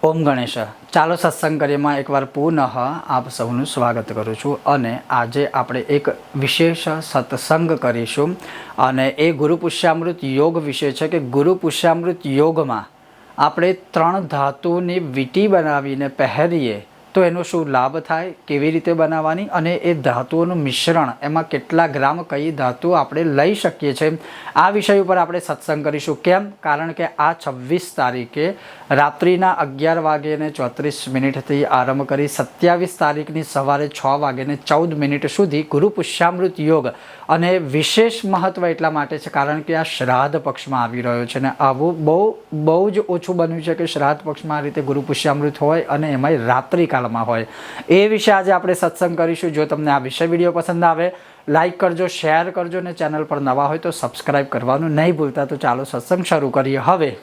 ઓમ ગણેશ. ચાલો સત્સંગ કરીમાં એકવાર પુનઃ આપ સૌનું સ્વાગત કરું છું અને આજે આપણે એક વિશેષ સત્સંગ કરીશું અને એ ગુરુ પુષ્યામૃત યોગ વિશે છે કે ગુરુ પુષ્યામૃત યોગમાં આપણે ત્રણ ધાતુની વીંટી બનાવીને પહેરીએ તો એનો શું લાભ થાય, કેવી રીતે બનાવવાની અને એ ધાતુઓનું મિશ્રણ, એમાં કેટલા ગ્રામ કઈ ધાતુ આપણે લઈ શકીએ છીએ, આ વિષય ઉપર આપણે સત્સંગ કરીશું. કેમ? કારણ કે આ છવ્વીસ તારીખે રાત્રિના અગિયાર વાગ્યે ચોત્રીસ મિનિટથી આરંભ કરી સત્યાવીસ તારીખની સવારે છ વાગ્યે ચૌદ મિનિટ સુધી ગુરુ પુષ્યામૃત યોગ. અને વિશેષ મહત્વ એટલા માટે છે કારણ કે આ શ્રાદ્ધ પક્ષમાં આવી રહ્યો છે ને આવું બહુ બહુ જ ઓછું બન્યું છે કે શ્રાદ્ધ પક્ષમાં આ રીતે ગુરુ પુષ્યામૃત હોય અને એમાંય રાત્રિકાળમાં હોય. એ વિશે આજે આપણે સત્સંગ કરીશું. જો તમને આ વિષય વીડિયો પસંદ આવે લાઈક કરજો શેર કરજો અને ચેનલ પર નવા હોય તો સબસ્ક્રાઈબ કરવાનું નહીં ભૂલતા. તો ચાલો સત્સંગ શરૂ કરીએ. હવે,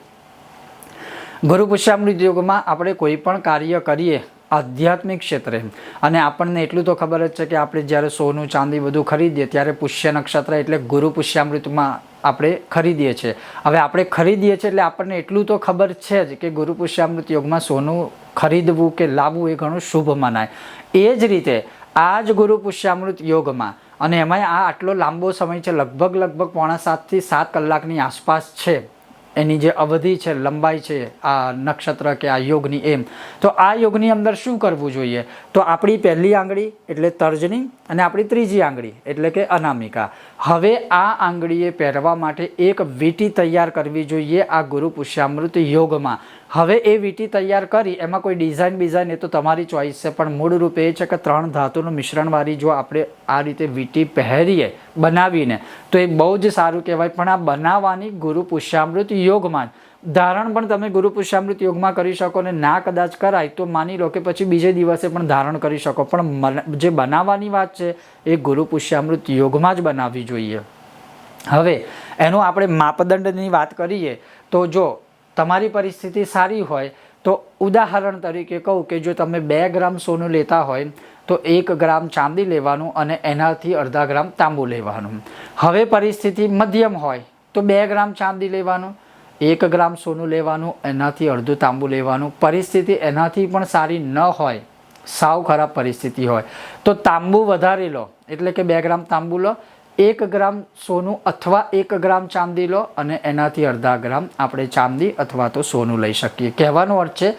ગુરુ પુષ્યામૃત યોગમાં આપણે કોઈ પણ કાર્ય કરીએ આધ્યાત્મિક ક્ષેત્રે, અને આપણને એટલું તો ખબર જ છે કે આપણે જ્યારે સોનું, ચાંદી બધું ખરીદીએ, ત્યારે પુષ્ય નક્ષત્ર એટલે ગુરુ પુષ્યામૃતમાં આપણે ખરીદીએ છીએ. હવે આપણે ખરીદીએ છીએ એટલે આપણને એટલું તો ખબર છે જ કે ગુરુ પુષ્યામૃત યોગમાં સોનું ખરીદવું કે લાવવું એ ઘણું શુભ મનાય. એ જ રીતે આ જ ગુરુ પુષ્યામૃત યોગમાં અને એમાંય આ આટલો લાંબો સમય છે, લગભગ લગભગ પોણા સાતથી સાત કલાકની આસપાસ છે. એની જે અવધિ છે, લંબાઈ છે, આ નક્ષત્ર કે આ યોગની એમ. તો આ યોગની અંદર શું કરવું જોઈએ? તો આપણી પહેલી આંગળી એટલે તર્જની અને આપણી ત્રીજી આંગળી એટલે કે અનામિકા. હવે આ આંગળીએ પહેરવા માટે એક વીંટી તૈયાર કરવી જોઈએ આ ગુરુ પુષ્યામૃત યોગમાં. હવે એ વીટી તૈયાર કરી, એમાં કોઈ ડિઝાઇન બિઝાઇન એ તો તમારી ચોઈસ છે. પણ મૂળ રૂપે એ છે કે ત્રણ ધાતુનું મિશ્રણવાળી જો આપણે આ રીતે વીટી પહેરીએ બનાવીને, તો એ બહુ જ સારું કહેવાય. પણ આ બનાવવાની ગુરુ પુષ્યામૃત યોગમાં ધારણ પણ તમે ગુરુ પુષ્યામૃત યોગમાં કરી શકો ને ના કદાચ કરાય, તો માની લો કે પછી બીજે દિવસે પણ ધારણ કરી શકો. પણ જે બનાવવાની વાત છે, એ ગુરુ પુષ્યામૃત યોગમાં જ બનાવવી જોઈએ. હવે, એનું આપણે માપદંડની વાત કરીએ, તો જો તમારી પરિસ્થિતિ સારી હોય, તો ઉદાહરણ તરીકે કહું કે જો તમે બે ગ્રામ સોનું લેતા હોય, તો એક ગ્રામ ચાંદી લેવાનું અને એનાથી અડધા ગ્રામ તાંબુ લેવાનું. હવે પરિસ્થિતિ મધ્યમ હોય, તો બે ગ્રામ ચાંદી લેવાનું, એક ગ્રામ સોનું લેવાનું, એનાથી અડધું તાંબુ લેવાનું. પરિસ્થિતિ એનાથી પણ સારી ન હોય, સાવ ખરાબ પરિસ્થિતિ હોય. તો તાંબુ વધારે લો, એટલે કે બે ગ્રામ તાંબુ લો એક ગ્રામ સોનું અથવા એક ગ્રામ ચાંદી લો અને એનાથી અડધા ગ્રામ આપણે ચાંદી અથવા તો સોનું લઈ શકીએ. કહેવાનો અર્થ છે,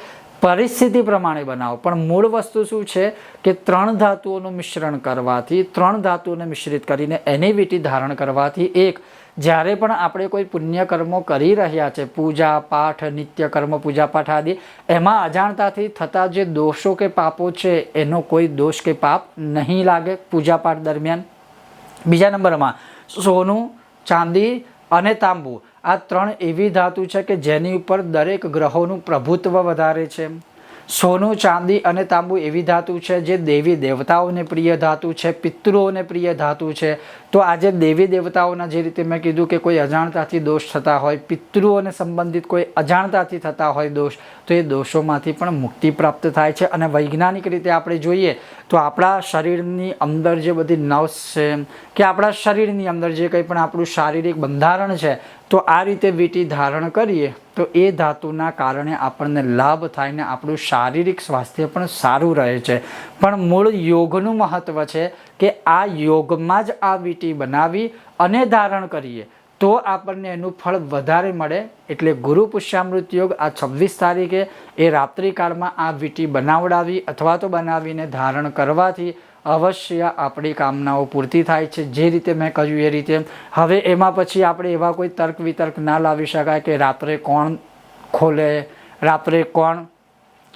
પરિસ્થિતિ પ્રમાણે બનાવો. પણ મૂળ વસ્તુ શું છે કે ત્રણ ધાતુઓનું મિશ્રણ કરવાથી, ત્રણ ધાતુઓને મિશ્રિત કરીને એની વીંટી ધારણ કરવાથી એક, જ્યારે પણ આપણે કોઈ પુણ્ય કર્મો કરી રહ્યા છે, પૂજા, પાઠ, નિત્ય કર્મ, પૂજા પાઠ આદિ, એમાં અજાણતાથી થતા જે દોષો કે પાપો છે, એનો કોઈ દોષ કે પાપ નહીં લાગે પૂજા પાઠ દરમિયાન. બીજા નંબરમાં સોનું, ચાંદી અને તાંબુ. આ ત્રણ એવી ધાતુ છે કે જેની ઉપર દરેક ગ્રહોનું પ્રભુત્વ વધારે છે. સોનું, ચાંદી અને તાંબુ એવી ધાતુ છે જે દેવી દેવતાઓને પ્રિય ધાતુ છે, પિતૃઓને પ્રિય ધાતુ છે. તો આજે દેવી દેવતાઓના જે રીતે મેં કીધું કે કોઈ અજાણતાથી દોષ થતા હોય, પિતૃઓને સંબંધિત કોઈ અજાણતાથી થતા હોય દોષ, તો એ દોષોમાંથી પણ મુક્તિ પ્રાપ્ત થાય છે. અને વૈજ્ઞાનિક રીતે આપણે જોઈએ તો આપણા શરીરની અંદર જે બધી નર્વ્સ છે, કે આપણા શરીરની અંદર જે કંઈ પણ આપણું શારીરિક બંધારણ છે તો આ રીતે વીટી ધારણ કરીએ, તો એ ધાતુના કારણે આપણને લાભ થાય ને આપણું શારીરિક સ્વાસ્થ્ય પણ સારું રહે છે. પણ મૂળ યોગનું મહત્ત્વ છે કે આ યોગમાં જ આ વીટી બનાવી અને ધારણ કરીએ, તો આપણને એનું ફળ વધારે મળે. એટલે ગુરુ પુષ્યામૃત યોગ આ છવ્વીસ તારીખે એ રાત્રિકાળમાં આ વીટી બનાવડાવી અથવા તો બનાવીને ધારણ કરવાથી અવશ્ય આપણી કામનાઓ પૂર્તિ થાય છે. જે રીતે મેં કહ્યું એ રીતે. હવે એમાં પછી આપણે એવા કોઈ તર્ક વિતર્ક ના લાવી શકાય કે રાત્રે કોણ ખોલે, રાત્રે કોણ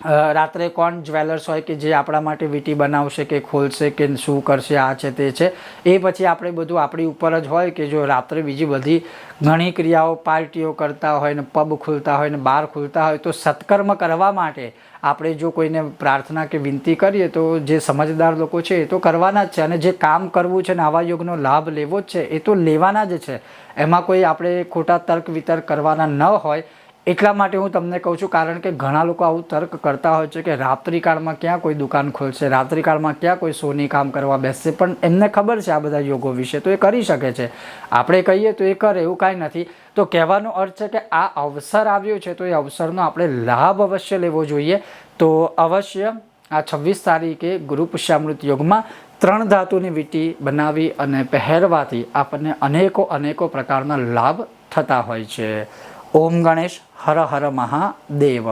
રાત્રે કોણ જ્વેલર્સ હોય કે જે આપણા માટે વીંટી બનાવશે કે ખોલશે કે શું કરશે, આ છે તે છે, એ પછી આપણે બધું આપણી ઉપર જ હોય કે જો રાત્રે બીજી બધી ઘણી ક્રિયાઓ, પાર્ટીઓ કરતા હોય ને પબ ખુલતા હોય ને બાર ખુલતા હોય તો સત્કર્મ કરવા માટે આપણે જો કોઈને પ્રાર્થના કે વિનંતી કરીએ તો જે સમજદાર લોકો છે એ તો કરવાના જ છે અને જે કામ કરવું છે ને આવા યોગનો લાભ લેવો જ છે એ તો લેવાના જ છે. એમાં કોઈ આપણે ખોટા તર્ક વિતર્ક કરવાના ન હોય એટલા માટે હું તમને કહું છું, કારણ કે ઘણા લોકો આવું તર્ક કરતા હોય છે કે રાત્રિકાળમાં ક્યાં કોઈ દુકાન ખોલશે, રાત્રિકાળમાં ક્યાં કોઈ સોની કામ કરવા બેસશે, પણ એમને ખબર છે આ બધા યોગો વિશે, તો એ કરી શકે છે. આપણે કહીએ તો એ કરે, એવું કાંઈ નથી. તો કહેવાનો અર્થ છે કે આ અવસર આવ્યો છે, તો એ અવસરનો આપણે લાભ અવશ્ય લેવો જોઈએ. તો અવશ્ય આ છવ્વીસ તારીખે ગુરુ પુષ્યામૃત યોગમાં ત્રણ ધાતુની વીંટી બનાવી અને પહેરવાથી આપણને અનેકો અનેકો પ્રકારના લાભ થતા હોય છે. ઓમ ગણેશ હર હર મહાદેવ